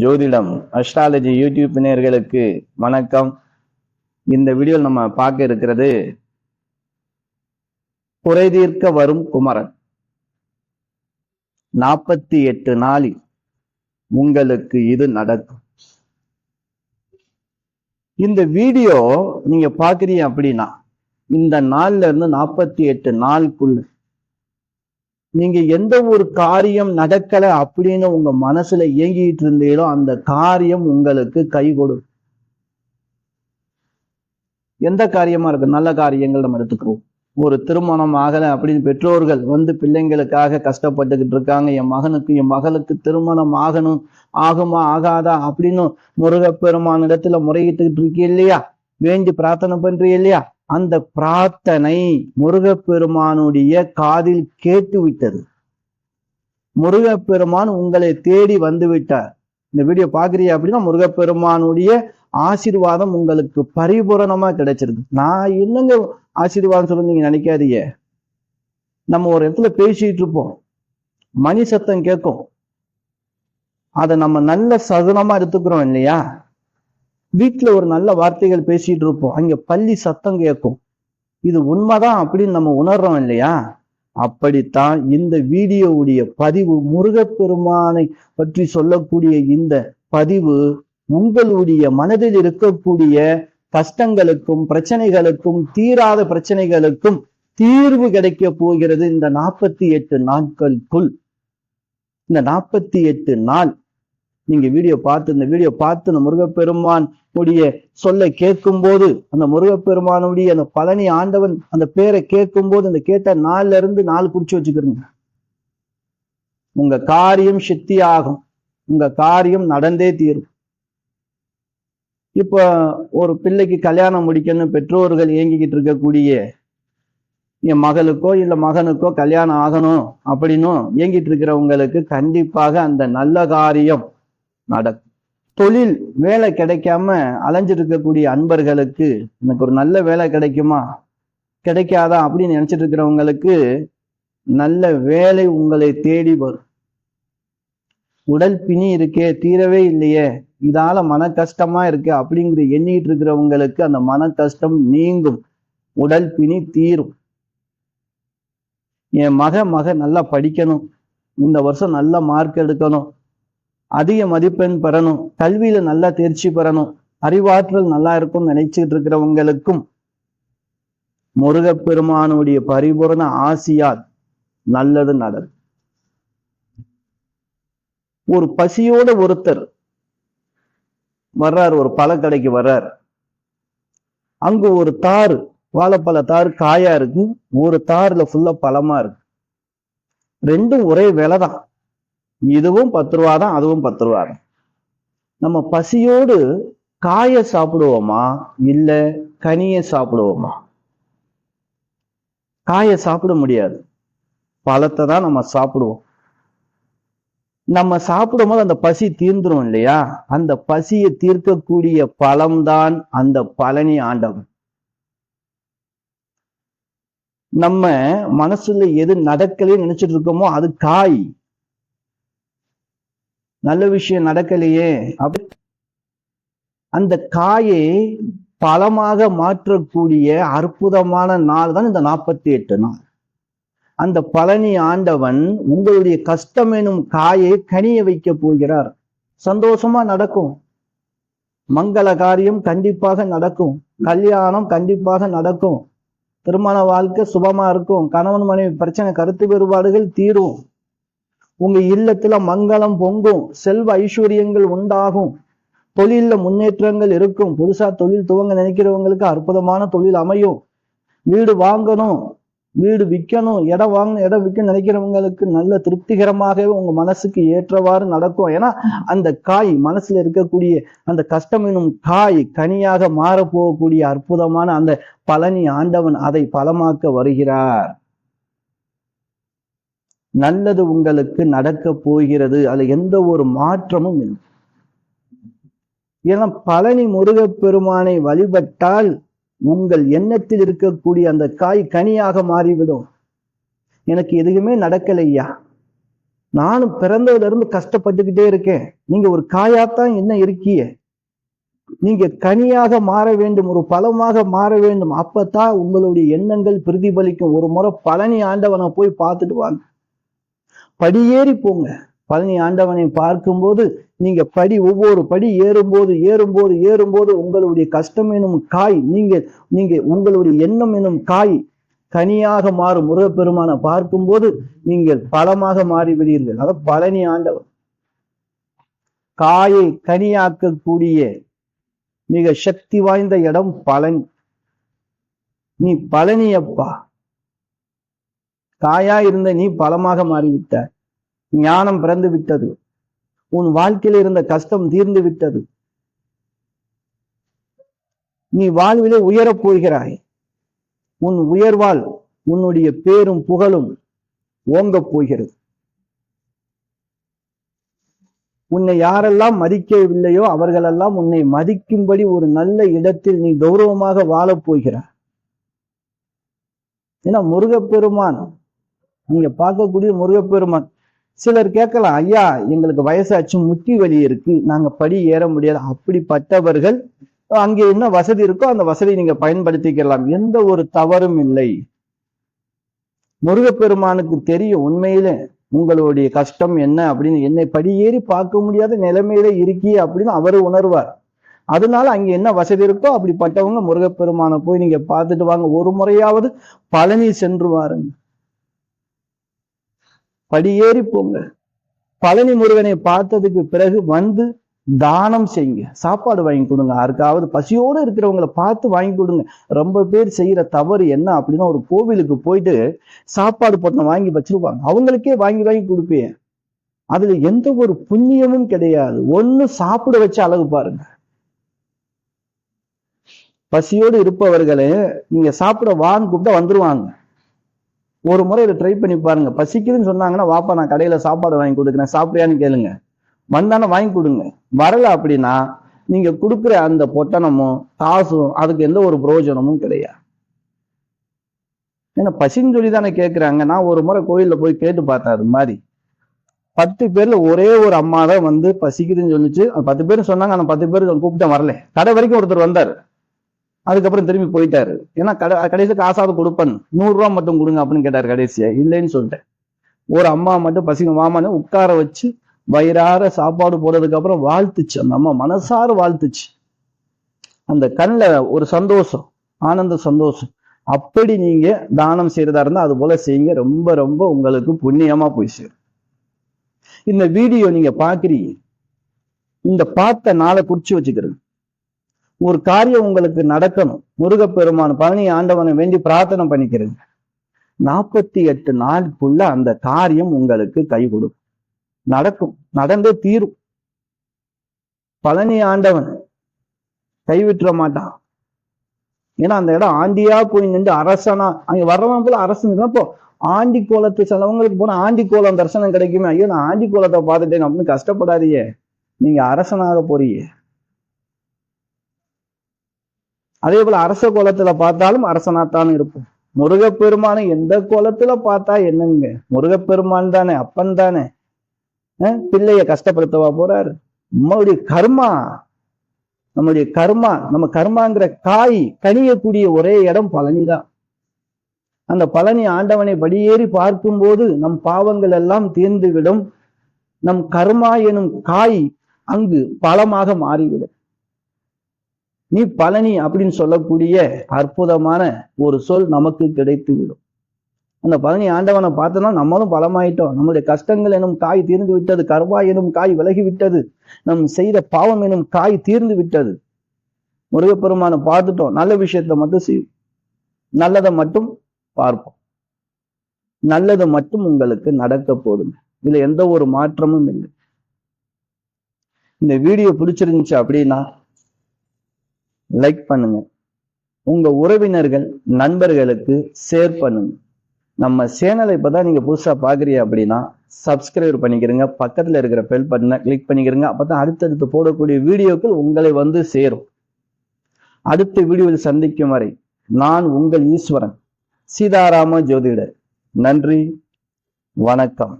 ஜோதிடம் astrology YouTube நேர்களுக்கு வணக்கம். இந்த வீடியோவில் நம்ம பார்க்க இருக்கிறது குறைதீர்க்க வரும் குமரன். நாற்பத்தி எட்டு நாளில் உங்களுக்கு இது நடக்கும். இந்த வீடியோ நீங்க பாக்குறீங்க அப்படின்னா இந்த நாள்ல இருந்து நாற்பத்தி எட்டு நாளுக்குள்ள நீங்க எந்த ஒரு காரியம் நடக்கல அப்படின்னு உங்க மனசுல இயங்கிட்டு இருந்தீங்களோ அந்த காரியம் உங்களுக்கு கை கொடுக்கும் எந்த காரியமா இருக்கு நல்ல காரியங்கள் நம்ம எடுத்துக்கிறோம் ஒரு திருமணம் ஆகல அப்படின்னு பெற்றோர்கள் வந்து பிள்ளைங்களுக்காக கஷ்டப்பட்டுக்கிட்டு இருக்காங்க என் மகனுக்கு என் மகளுக்கு திருமணம் ஆகணும் ஆகுமா ஆகாதா அப்படின்னு முருகப்பெருமான் இடத்துல முறையிட்டுக்கிட்டு இருக்கீ இல்லையா? வேண்டி பிரார்த்தனை பண்றீ இல்லையா? அந்த பிரார்த்தனை முருகப்பெருமானுடைய காதில் கேட்டு விட்டது முருகப்பெருமான் உங்களை தேடி வந்து விட்டார் இந்த வீடியோ பாக்குறீங்க அப்படின்னா முருகப்பெருமானுடைய ஆசீர்வாதம் உங்களுக்கு பரிபூரணமா கிடைச்சிருக்கு நான் என்னங்க ஆசீர்வாதம் சொல்லி நீங்க நினைக்காதீங்க. நம்ம ஒரு இடத்துல பேசிட்டு இருப்போம். மணி சத்தம் கேட்கும். அதை நம்ம நல்ல சகுனமா எடுத்துக்கிறோம் இல்லையா? வீட்டில் ஒரு நல்ல வார்த்தைகள் பேசிட்டு இருப்போம். அங்க பள்ளி சத்தம் கேட்கும். இது உண்மைதான் அப்படின்னு நம்ம உணர்றோம் இல்லையா? அப்படித்தான் இந்த வீடியோவுடைய பதிவு முருகப்பெருமானை பற்றி சொல்லக்கூடிய இந்த பதிவு உங்களுடைய மனதில் இருக்கக்கூடிய கஷ்டங்களுக்கும் பிரச்சனைகளுக்கும் தீராத பிரச்சனைகளுக்கும் தீர்வு கிடைக்க போகிறது இந்த நாற்பத்தி எட்டு நாட்களுக்குள். இந்த நாற்பத்தி எட்டு நாள் நீங்க வீடியோ பார்த்து இந்த வீடியோ பார்த்து இந்த முருகப்பெருமான் உடைய சொல்ல கேட்கும் போது அந்த முருகப்பெருமானுடைய அந்த பழனி ஆண்டவன் அந்த பேரை கேட்கும் போது அந்த கேட்ட நாள்ல இருந்து நாள் குறிச்சு வச்சுக்கிறீங்க. உங்க காரியம் சித்தி ஆகும் உங்க காரியம் நடந்தே தீரும். இப்ப ஒரு பிள்ளைக்கு கல்யாணம் முடிக்கணும் பெற்றோர்கள் இயங்கிக்கிட்டு இருக்கக்கூடிய என் மகளுக்கோ இல்ல மகனுக்கோ கல்யாணம் ஆகணும் அப்படின்னும் இயங்கிட்டு இருக்கிறவங்களுக்கு கண்டிப்பாக அந்த நல்ல காரியம் நடக்கும் தொழில் வேலை கிடைக்காம அலைஞ்சிருக்கக்கூடிய அன்பர்களுக்கு எனக்கு ஒரு நல்ல வேலை கிடைக்குமா? கிடைக்காதா அப்படின்னு நினைச்சிட்டு இருக்கிறவங்களுக்கு நல்ல வேலை உங்களை தேடி வரும். உடல் பிணி இருக்கே தீரவே இல்லையே. இதால மன கஷ்டமா இருக்கு அப்படிங்கிற எண்ணிட்டு இருக்கிறவங்களுக்கு அந்த மன கஷ்டம் நீங்கும். உடல் பிணி தீரும். என் மக மக நல்லா படிக்கணும். இந்த வருஷம் நல்ல மார்க் எடுக்கணும். அதிக மதிப்பெண் பெறணும். கல்வியில நல்லா தேர்ச்சி பெறணும். அறிவாற்றல் நல்லா இருக்கும்னு நினைச்சிட்டு இருக்கிறவங்களுக்கும் முருகப்பெருமானுடைய பரிபூரண ஆசியால் நல்லது நடல். ஒரு பசியோட ஒருத்தர் வர்றார் ஒரு பழக்கடைக்கு வர்றார். அங்க ஒரு தாறு வாழைப்பழ தாறு காயா இருக்கு. ஒரு தாறுல ஃபுல்லா பழமா இருக்கு. ரெண்டும் ஒரே விலை தான் இதுவும் பத்து ரூபா தான் அதுவும் பத்து ரூபா தான். நம்ம பசியோடு காய சாப்பிடுவோமா? இல்ல கனிய சாப்பிடுவோமா? காய சாப்பிட முடியாது. பழத்தை தான் நம்ம சாப்பிடுவோம். நம்ம சாப்பிடும் போது அந்த பசி தீர்ந்துரும் இல்லையா? அந்த பசியை தீர்க்கக்கூடிய பழம்தான் அந்த பழனி ஆண்டவன். நம்ம மனசுல எது நடக்கலன்னு நினைச்சிட்டு இருக்கோமோ அது காய். நல்ல விஷயம் நடக்கலையே. அப்படி அந்த காயை பலமாக மாற்றக்கூடிய அற்புதமான நாள் தான் இந்த நாற்பத்தி எட்டு நாள். அந்த பழனி ஆண்டவன் உங்களுடைய கஷ்டம் எனும் காயை கனிய வைக்க போகிறார். சந்தோஷமா நடக்கும். மங்கள காரியம் கண்டிப்பாக நடக்கும். கல்யாணம் கண்டிப்பாக நடக்கும். திருமண வாழ்க்கை சுபமா இருக்கும். கணவன் மனைவி பிரச்சனை கருத்து வேறுபாடுகள் தீரும். உங்க இல்லத்துல மங்களம் பொங்கும் செல்வ ஐஸ்வர்யங்கள் உண்டாகும். தொழில்ல முன்னேற்றங்கள் இருக்கும். புதுசா தொழில் துவங்க நினைக்கிறவங்களுக்கு அற்புதமான தொழில் அமையும். வீடு வாங்கணும் வீடு விற்கணும் இடம் வாங்கணும் இடம் விற்க நினைக்கிறவங்களுக்கு நல்ல திருப்திகரமாகவே உங்க மனசுக்கு ஏற்றவாறு நடக்கும். ஏன்னா அந்த காய் மனசுல இருக்கக்கூடிய அந்த கஷ்டம் எனும் காய் கனியாக மாற போகக்கூடிய அற்புதமான அந்த பழனி ஆண்டவன் அதை பலமாக்க வருகிறார். நல்லது உங்களுக்கு நடக்க போகிறது. அதுல எந்த ஒரு மாற்றமும் இல்லை. ஏன்னா பழனி முருகப்பெருமானை வழிபட்டால் உங்கள் எண்ணத்தில் இருக்கக்கூடிய அந்த காய் கனியாக மாறிவிடும். எனக்கு எதுவுமே நடக்கலையா? நானும் பிறந்ததுல இருந்து கஷ்டப்பட்டுக்கிட்டே இருக்கேன். நீங்க ஒரு காயாத்தான் என்ன இருக்கிய? நீங்க கனியாக மாற வேண்டும் ஒரு பழமாக மாற வேண்டும். அப்பதான் உங்களுடைய எண்ணங்கள் பிரதிபலிக்கும். ஒரு முறை பழனி ஆண்டவனை போய் பார்த்துட்டு வாங்க. படியேறி போங்க. பழனி ஆண்டவனை பார்க்கும்போது நீங்க படி ஒவ்வொரு படி ஏறும்போது ஏறும்போது ஏறும்போது உங்களுடைய கஷ்டம் எனும் காய் நீங்க நீங்க உங்களுடைய எண்ணம் எனும் காய் கனியாக மாறும். முருகப்பெருமான பார்க்கும்போது நீங்கள் பழமாக மாறிவிடுவீர்கள். அதாவது பழனி ஆண்டவர். காயை கனியாக்கக்கூடிய மிக சக்தி வாய்ந்த இடம் பழனி. நீ பழனியப்பா. காயா இருந்த நீ பலமாக மாறிவிட்ட. ஞானம் பிறந்து விட்டது. உன் வாழ்க்கையில் இருந்த கஷ்டம் தீர்ந்து விட்டது. நீ வாழ்விலே உயரப் போகிறாய். உன் உயர்வால் உன்னுடைய பேரும் புகழும் ஓங்கப் போகிறது. உன்னை யாரெல்லாம் மதிக்கவில்லையோ அவர்களெல்லாம் உன்னை மதிக்கும்படி ஒரு நல்ல இடத்தில் நீ கௌரவமாக வாழப் போகிறாய். ஏன்னா முருகப்பெருமான் நீங்க பார்க்கக்கூடிய முருகப்பெருமான். சிலர் கேட்கலாம் ஐயா எங்களுக்கு வயசாச்சு முட்டி வலி இருக்கு. நாங்க படி ஏற முடியாது. அப்படிப்பட்டவர்கள் அங்கே என்ன வசதி இருக்கோ அந்த வசதியை நீங்க பயன்படுத்திக்கலாம். எந்த ஒரு தவறும் இல்லை. முருகப்பெருமானுக்கு தெரியும் உண்மையிலே உங்களுடைய கஷ்டம் என்ன அப்படின்னு. என்னை படியேறி பார்க்க முடியாத நிலைமையில இருக்கி அப்படின்னு அவர் உணர்வார். அதனால அங்க என்ன வசதி இருக்கோ அப்படிப்பட்டவங்க முருகப்பெருமானை போய் நீங்க பார்த்துட்டு வாங்க. ஒரு முறையாவது பழனி சென்று வாருங்க. படியேறி போங்க. பழனி முருகனை பார்த்ததுக்கு பிறகு வந்து தானம் செய்யுங்க. சாப்பாடு வாங்கி கொடுங்க. யாருக்காவது பசியோடு இருக்கிறவங்கள பார்த்து வாங்கி கொடுங்க. ரொம்ப பேர் செய்யற தவறு என்ன அப்படின்னா ஒரு கோவிலுக்கு போயிட்டு சாப்பாடு பொட்டணம் வாங்கி வச்சிருப்பாங்க. அவங்களுக்கே வாங்கி வாங்கி கொடுப்பேன். அதுல எந்த ஒரு புண்ணியமும் கிடையாது. ஒண்ணு சாப்பிட வச்சு அழகு பாருங்க. பசியோடு இருப்பவர்களே நீங்க சாப்பிட வான்னு கூப்பிட்டா வந்துருவாங்க. ஒரு முறை இதை ட்ரை பண்ணி பாருங்க. பசிக்குதுன்னு சொன்னாங்கன்னா வாப்பா நான் கடையில சாப்பாடு வாங்கி கொடுக்குறேன். சாப்பிட்றியான்னு கேளுங்க. வந்தானே வாங்கி கொடுங்க. வரல அப்படின்னா நீங்க கொடுக்குற அந்த பொட்டணமும் காசும் அதுக்கு எந்த ஒரு பிரயோஜனமும் கிடையாது. ஏன்னா பசின்னு சொல்லி தானே கேட்குறாங்க நான் ஒரு முறை கோயிலில் போய் கேட்டு பார்த்தேன் அது மாதிரி. பத்து பேர்ல ஒரே ஒரு அம்மா தான் வந்து பசிக்குதுன்னு சொல்லிச்சு அந்த பத்து பேர் சொன்னாங்க அந்த பத்து பேர் கூப்பிட்டேன் வரல. கடை வரைக்கும் ஒருத்தர் வந்தார். அதுக்கப்புறம் திரும்பி போயிட்டாரு. ஏன்னா கடை கடைசியில் காசாவது கொடுப்பேன் நூறுரூவா மட்டும் கொடுங்க அப்படின்னு கேட்டாரு கடைசியா. இல்லைன்னு சொல்லிட்டேன். ஒரு அம்மா மட்டும் பசிங்க மாமான்னு உட்கார வச்சு வயிறார சாப்பாடு போடுறதுக்கு அப்புறம் வாழ்த்துச்சு. அந்த அம்மா மனசார வாழ்த்துச்சு. அந்த கண்ணில் ஒரு சந்தோஷம் ஆனந்த சந்தோஷம். அப்படி நீங்க தானம் செய்யறதா இருந்தா அது போல செய்யுங்க. ரொம்ப ரொம்ப உங்களுக்கு புண்ணியமா போய் சேரும். இந்த வீடியோ நீங்க பாக்குறீங்க. இந்த பார்த்த நாளை குறிச்சு வச்சுக்கிறது ஒரு காரியம் உங்களுக்கு நடக்கணும். முருகப்பெருமான் பழனி ஆண்டவனை வேண்டி பிரார்த்தனை பண்ணிக்கிறேங்க நாற்பத்தி எட்டு நாளுக்குள்ள அந்த காரியம் உங்களுக்கு கை கொடுக்கும். நடக்கும். நடந்தே தீரும். பழனி ஆண்டவன் கைவிட்டுற மாட்டான். ஏன்னா அந்த இடம் ஆண்டியா போய் நின்று அரசனா அங்க வர்றவன் போல அரசன் இப்போ ஆண்டி கோலத்தை சிலவங்களுக்கு போனா ஆண்டி கோலம் தரிசனம் கிடைக்குமே. ஐயோ நான் ஆண்டி கோலத்தை பார்த்துட்டேன் அப்படின்னு கஷ்டப்படாதியே நீங்க அரசனாக போறியே அதே போல அரச கோலத்துல பார்த்தாலும் அரசனாத்தான் இருப்போம். முருகப்பெருமானை எந்த கோலத்துல பார்த்தா என்னங்க? முருகப்பெருமான் தானே அப்பன் தானே. பிள்ளைய கஷ்டப்படுத்தவா போறாரு? நம்மளுடைய கர்மா நம்மளுடைய கர்மா நம்ம கர்மாங்கிற காய் கனியக்கூடிய ஒரே இடம் பழனி தான் அந்த பழனி ஆண்டவனை படியேறி பார்க்கும்போது நம் பாவங்கள் எல்லாம் தீர்ந்துவிடும். நம் கர்மா எனும் காய் அங்கு பழமாக மாறிவிடும். நீ பழனி அப்படின்னு சொல்லக்கூடிய அற்புதமான ஒரு சொல் நமக்கு கிடைத்து விடும் அந்த பழனி ஆண்டவனை பார்த்தோம்னா நம்மளும் பலமாயிட்டோம். நம்முடைய கஷ்டங்கள் எனும் காய் தீர்ந்து விட்டது கர்வா எனும் காய் விலகி விட்டது நம் செய்த பாவம் எனும் காய் தீர்ந்து விட்டது. முருகப்பெருமானை பார்த்துட்டோம். நல்ல விஷயத்த மட்டும் செய்வோம். நல்லதை மட்டும் பார்ப்போம். நல்லது மட்டும் உங்களுக்கு நடக்க போதுங்க. இதுல எந்த ஒரு மாற்றமும் இல்லை. இந்த வீடியோ பிடிச்சிருந்துச்சு அப்படின்னா லைக் பண்ணுங்க. உங்க உறவினர்கள் நண்பர்களுக்கு ஷேர் பண்ணுங்க. நம்ம சேனலை இப்போ தான் நீங்கள் புதுசாக பார்க்குறீங்க அப்படின்னா சப்ஸ்கிரைப் பண்ணிக்கிறீங்க. பக்கத்தில் இருக்கிற பெல் பட்டனை கிளிக் பண்ணிக்கிறீங்க. அப்பதான் அடுத்தடுத்து போடக்கூடிய வீடியோக்கள் உங்களை வந்து சேரும். அடுத்த வீடியோவில் சந்திக்கும் வரை நான் உங்கள் ஈஸ்வரன். சீதாராம ஜோதிடர். நன்றி. வணக்கம்.